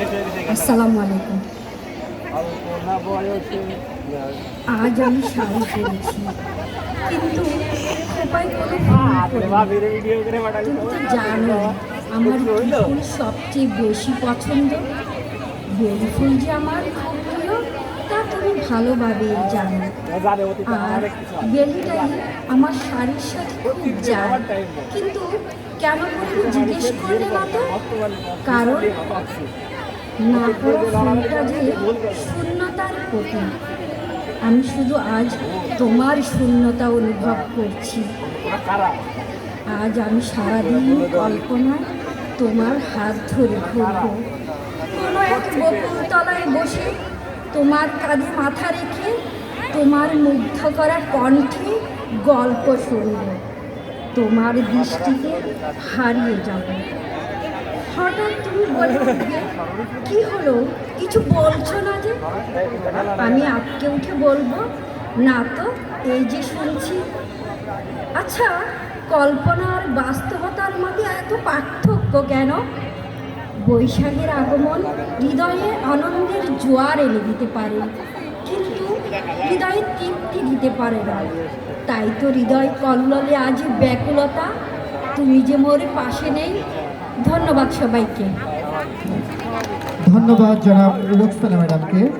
আসসালামু আলাইকুম আজ আমি শাড়ি পরেছি। কিন্তু জানো, আমার ফুল সবচেয়ে বেশি পছন্দ বেলি ফুল যে আমার খুব প্রিয় তা তুমি ভালোভাবেই জানো। আর বেলিটাই আমার শাড়ির সাথে খুব যায়। কিন্তু কেন কখনো জিজ্ঞেস করলে না তো? কারণ না শূন্যতার প্রতীক। আমি শুধু আজ তোমার শূন্যতা অনুভব করছি। আজ আমি সারাদিন কল্পনায় তোমার হাত ধরে ঘুরব। কোনো এক বকুলতলায় বসে তোমার কাঁধে মাথা রেখে তোমার মুগ্ধ করা কণ্ঠে গল্প শুনব। তোমার দৃষ্টিতে হারিয়ে যাব। হঠাৎ তুমি বলে কি হলো? কিছু বলছো না যে? আমি আটকে উঠে বলব, না তো, এই যে শুনছি। আচ্ছা কল্পনা আর বাস্তবতার মধ্যে এত পার্থক্য কেন? বৈশাখের আগমন হৃদয়ে আনন্দের জোয়ার এনে দিতে পারে, কিন্তু হৃদয়ে তৃপ্তি দিতে পারে না। তাই তো হৃদয় কল্লোলে আজ ব্যাকুলতা। তুমি যে মোর পাশে নেই ধন্যবাদ সবাইকে। ধন্যবাদ জনাব রোকসানা ম্যাডামকে।